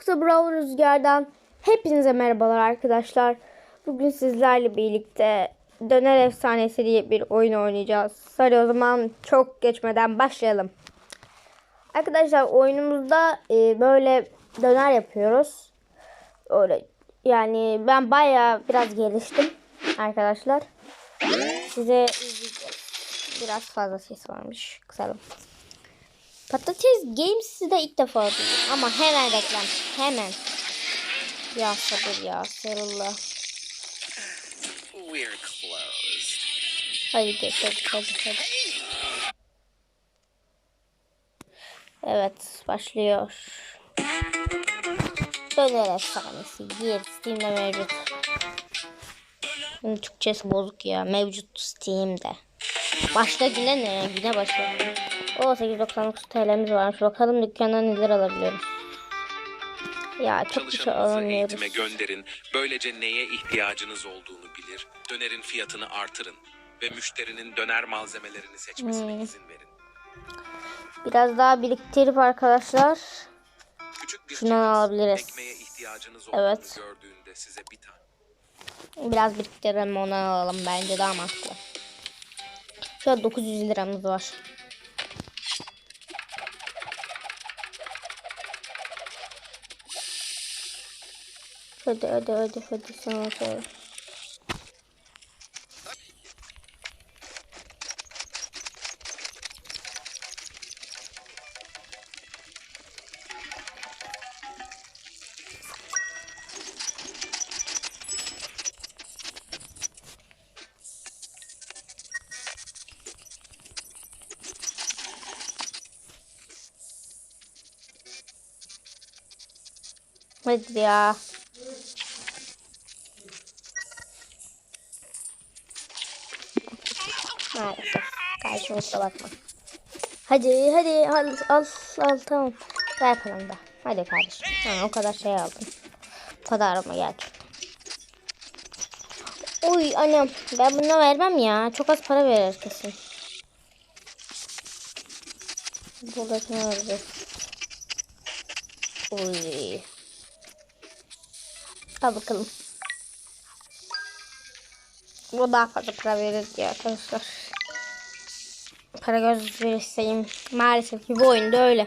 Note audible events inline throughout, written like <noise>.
Yoksa Brawl Rüzgar'dan hepinize merhabalar arkadaşlar. Bugün sizlerle birlikte Döner Efsanesi diye bir oyun oynayacağız. Hadi o zaman çok geçmeden başlayalım. Arkadaşlar oyunumuzda e, böyle döner yapıyoruz. Öyle yani ben bayağı biraz geliştim arkadaşlar. Size. Biraz fazla ses varmış. Kısalım. Patates Games'i de ilk defa duydum. Ama hemen reklam. Hemen. Ya sabır ya. Sarılla. Hadi geç hadi hadi hadi. Evet başlıyor. Döner efsanesi. Gir Steam'de mevcut. Bunun Türkçesi bozuk ya. Mevcut Steam'de. Başta güne ne? Güne başla. O 899 TL'miz varmış. Bakalım dükkandan neler alabiliyoruz. Ya çok bir şey alamıyoruz. eğitime gönderin. Böylece neye ihtiyacınız olduğunu bilir. Dönerin fiyatını artırın. Ve müşterinin döner malzemelerini seçmesine Hmm. izin verin. Biraz daha biriktirip arkadaşlar. Küçük bir Şundan cihaz, alabiliriz. ekmeğe ihtiyacınız olduğunu Evet. gördüğünde size bir tane. Biraz biriktirelim ondan alalım bence daha mantıklı. Şu an 900 liramız var. Hadi hadi hadi hadi sana. Kusura bakma. Hadi hadi al al al tamam. Ver paranı da. Hadi kardeşim. Ha, o kadar şey aldım. O kadar ama gerçekten. Uy annem ben buna vermem ya. Çok az para verir kesin. Buradakine vereceğiz. Uy. Al bakalım. Bu daha fazla para verir diye arkadaşlar. Para göz verirseyim. Maalesef ki bu oyunda öyle.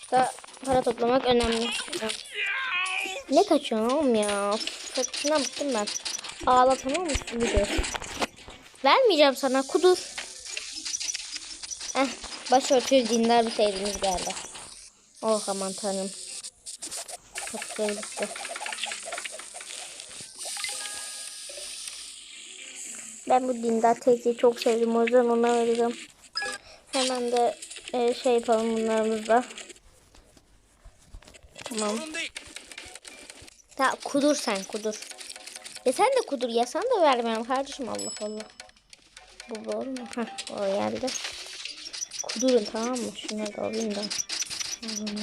İşte para toplamak önemli. Ne kaçıyorsun ya? Saçına bıktım ben. Ağla tamam mı? Video. Vermeyeceğim sana kudur. Eh, başörtülü dindar bir sevdiğimiz geldi. Oh aman tanrım. Çok sevdikti. Ben bu dindar teyzeyi çok sevdim. O yüzden ona vereceğim. Hemen de e, şey yapalım bunlarımızda. Tamam. Ta kudur sen kudur. Ya sen de kudur ya sen de vermiyorum kardeşim Allah Allah. Bu doğru mu? Heh, o geldi. Kudurun tamam mı? Şunları da alayım da. Hmm.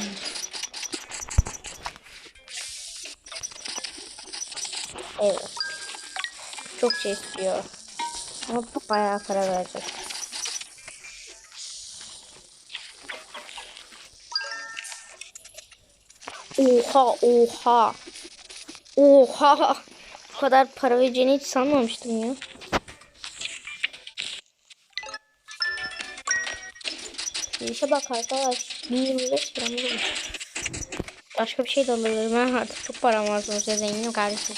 Evet. Çok şey istiyor. Ama bayağı para verecek. Oha oha. Oha. Bu kadar para vereceğini hiç sanmamıştım ya. İşe bak arkadaş. 1025 lira mı bu? Başka bir şey de alırım. Ben artık çok param var sonuçta zenginim kardeşim.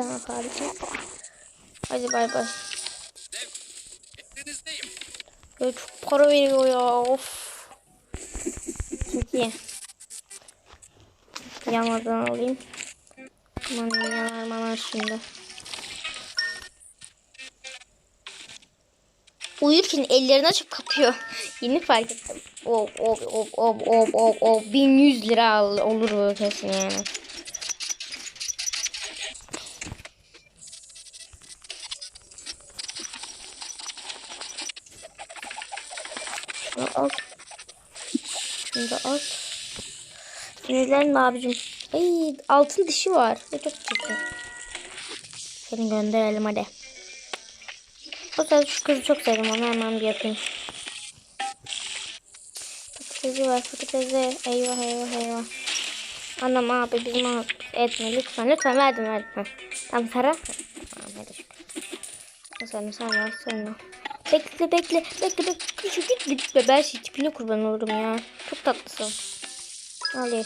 Tamam kardeşim. Hadi bay bay. Ya çok para veriyor ya. Of. Çok iyi. Yamadan alayım. Aman yanar manar şimdi. Uyurken ellerini açıp kapıyor. <laughs> Yeni fark ettim. Of of of of of of of 1100 lira olur bu kesin yani. Al. Şunu da al. Sinirlenme abicim. Ay altın dişi var. Bu çok çirkin. Seni gönderelim hadi. Zaman şu kızı çok sevdim onu hemen bir yapayım. Teyze var teyze. Eyvah eyvah eyvah. Anam abi bizim abi etme lütfen lütfen verdim verdim. Tamam Sara. Tamam hadi şükür. Sen sen sen. Bekle bekle bekle bekle. Küçük git gitme ben şey tipine kurban olurum ya. Çok tatlısın. Al ye.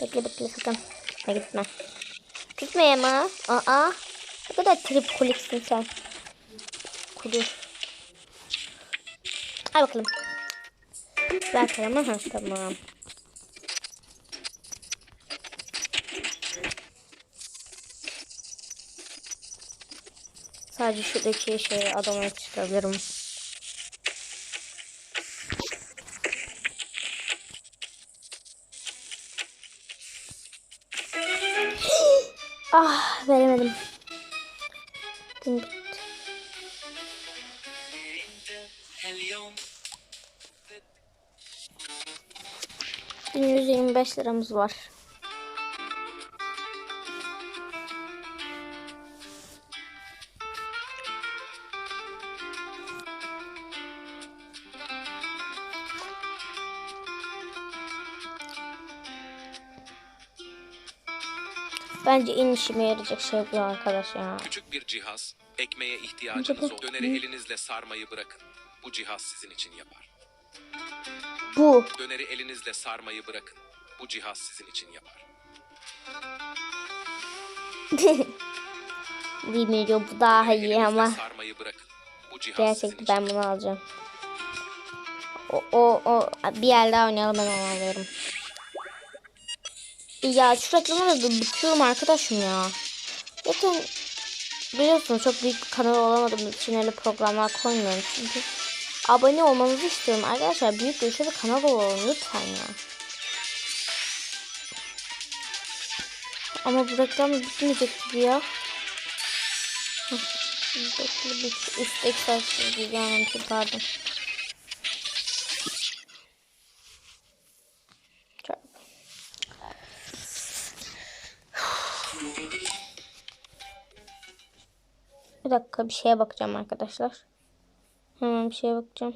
Bekle bekle sakın. Gitme gitme. Gitme ama. Aa. Ne kadar tripkoliksin sen. Kudur. Al bakalım. Ver. Ha tamam. Sadece şuradaki şeyi adama yapıştırabilirim. <gasps> ah veremedim. Bin yüz yirmi beş liramız var. Bence en işime yarayacak şey bu arkadaş ya. Küçük bir cihaz, ekmeğe ihtiyacınız olur. Döneri elinizle sarmayı bırakın. Bu cihaz sizin için yapar. Bu. Döneri elinizle sarmayı bırakın. Bu cihaz sizin için yapar. <laughs> Bilmiyorum bu daha iyi Elinizle ama sarmayı bırakın. Bu cihaz gerçekten ben bunu alacağım. O, o, o bir yer daha oynayalım ben onu alıyorum. Ya şu reklamları da bıkıyorum arkadaşım ya. Zaten biliyorsunuz çok büyük bir kanal olamadığım için öyle programlar koymuyorum. Çünkü abone olmanızı istiyorum arkadaşlar. Büyük bir kanal olalım lütfen ya. Ama bu reklam bitmeyecek gibi ya. Bekle bir istek sayfası diyeceğim ki pardon. Bir dakika bir şeye bakacağım arkadaşlar. Hemen bir şeye bakacağım.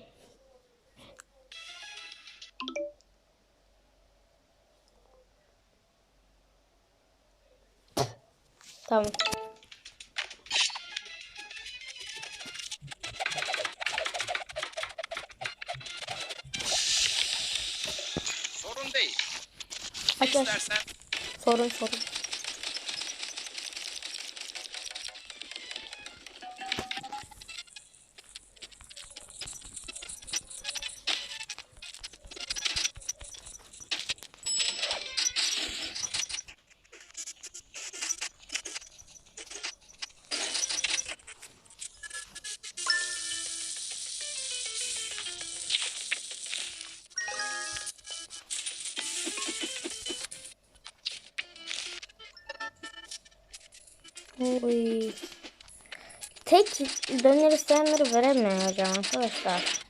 Tamam. Sorun değil. Arkadaşlar sorun sorun. Tek döner isteyenleri veremiyor hocam arkadaşlar.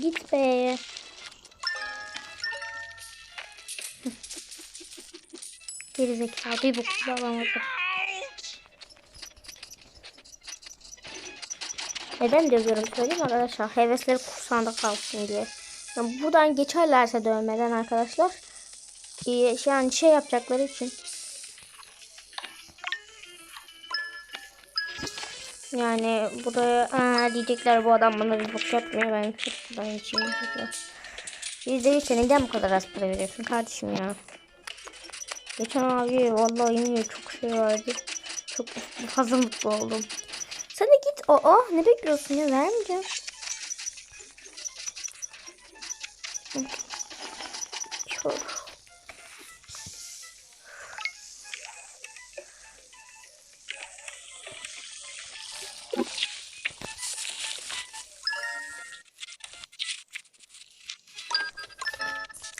git be. Geri zekalı bir bok bile alamadı. Neden diyorum söyleyeyim arkadaşlar. Hevesleri kursağında kalsın diye. Yani buradan geçerlerse dövmeden arkadaşlar. Ee, şey, yani şey yapacakları için. Yani buraya aa, diyecekler bu adam bana bir bok yapmıyor. Ben çok buradan. Yüzde yüz neden bu kadar az para veriyorsun kardeşim ya? Geçen abi vallahi yemin çok şey vardı. Çok fazla mutlu oldum. Sen de git. Aa ne bekliyorsun ya vermeyeceğim. Çok.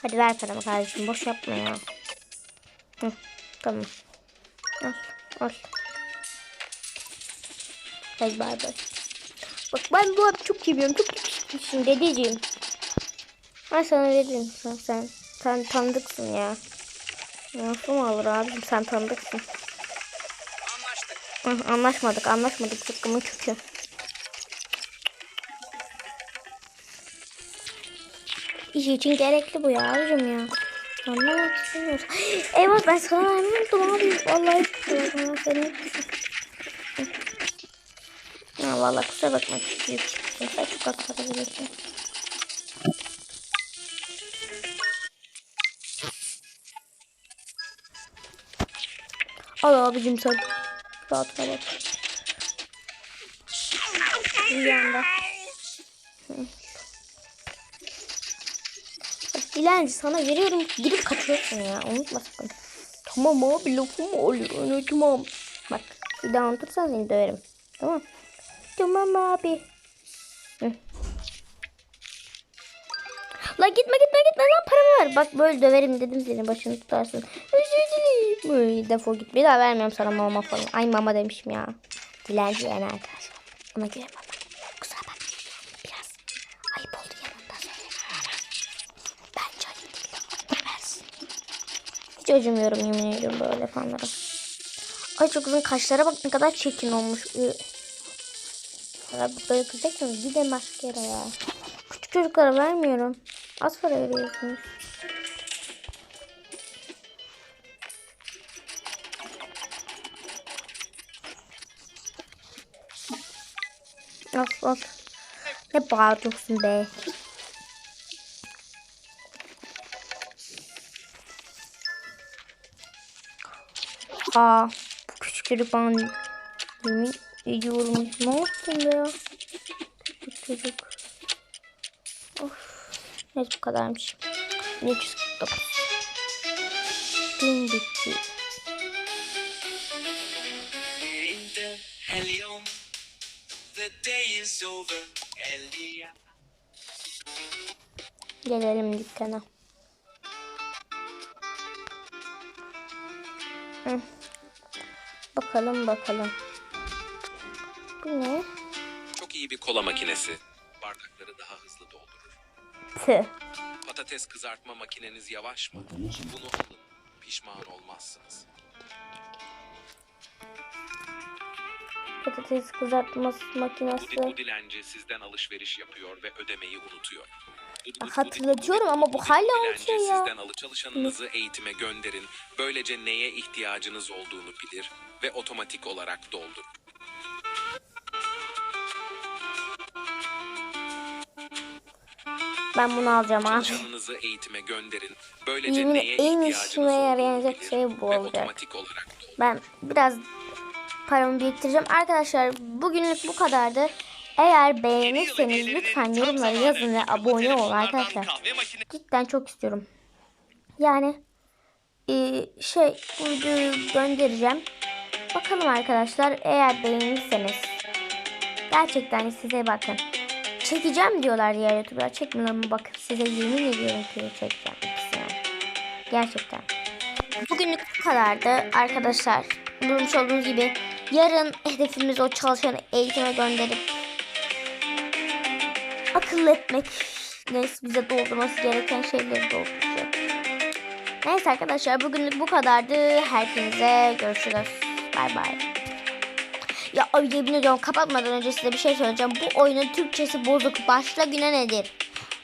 Hadi ver paramı kardeşim. Boş yapma ya. Hı, tamam. Al, al. Hadi bay bay. Bak ben bu abi çok seviyorum. Çok yakışıklısın dedeciğim. Ben sana veririm. Sen, sen, sen tanıdıksın ya. Nasıl mı olur abicim sen tanıdıksın. Anlaştık. Hı, anlaşmadık anlaşmadık. Zıkkımın kökü. İş için gerekli bu ya abicim ya. Anlamak istemiyoruz. Eyvah ben sana vermiyordum abi. Vallahi kusura seni. Ya vallahi kusura bakma. Büyük çıktım. Sen çok para veriyorsun. Al abicim sen. Rahatına bak. Bir yanda. Dilenci sana veriyorum. Gidip kaçıyorsun ya. Unutma sakın. Tamam abi lafımı oluyor. Unutmam. Bak bir daha unutursan seni döverim. Tamam. Tamam abi. Hı. La gitme gitme gitme lan paramı ver. Bak böyle döverim dedim seni başını tutarsın. Böyle defol git. Bir daha vermiyorum sana mama falan. Ay mama demişim ya. Dilenci yani arkadaşlar. Ona göre bak. Acımıyorum yemin ediyorum böyle fanlara. Ay çok uzun kaşlara bak ne kadar çirkin olmuş. Ya böyle kızacaksınız gidin başka yere ya. Küçük çocuklara vermiyorum. Az para veriyorsunuz. Of of. Ne bağırıyorsun be? Oha. Bu küçükleri bana yemin ediyorum. Ne olsun be ya. Küçük çocuk. Of. Neyse bu kadarmış. 1349. Gün bitti. Gelelim dükkana. Hı. Bakalım bakalım. Bu ne? Çok iyi bir kola makinesi. Bardakları daha hızlı doldurur. Tı. Patates kızartma makineniz yavaş mı? Bunu alın. Pişman olmazsınız. Patates kızartması makinesi. Bu dilenci sizden alışveriş yapıyor ve ödemeyi unutuyor. Hatırlatıyorum ama bu hala dilenci unutuyor ya. Sizden alı çalışanınızı eğitime gönderin. Böylece neye ihtiyacınız olduğunu bilir ve otomatik olarak doldurur. Ben bunu alacağım abi. Çalışanınızı eğitime gönderin. Böylece Yemin neye en işime yarayacak şey bu olacak. Ben biraz paramı biriktireceğim. Arkadaşlar bugünlük bu kadardı. Eğer beğenirseniz lütfen yorumlara yazın ve abone olun arkadaşlar. Cidden çok istiyorum. Yani e, şey bu videoyu göndereceğim. Bakalım arkadaşlar eğer beğenirseniz gerçekten size bakın. Çekeceğim diyorlar diğer youtuberlar. Çekmiyorlar mı bakın size yemin ediyorum ki çekeceğim ikisini. Gerçekten. Bugünlük bu kadardı arkadaşlar. Görmüş olduğunuz gibi yarın hedefimiz o çalışanı eğitime gönderip akıllı etmek. Neyse bize doldurması gereken şeyleri dolduracak. Neyse arkadaşlar bugünlük bu kadardı. Hepinize görüşürüz. Bay bay. Ya ay yemin ediyorum kapatmadan önce size bir şey söyleyeceğim. Bu oyunun Türkçesi bozuk. Başla güne nedir?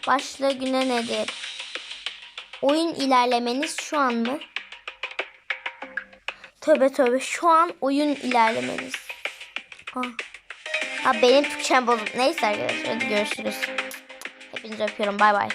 Başla güne nedir? Oyun ilerlemeniz şu an mı? Tövbe tövbe şu an oyun ilerlemeniz. Ha, ha benim Türkçem bozuk. Neyse arkadaşlar görüşürüz. Hepinizi öpüyorum bay bay.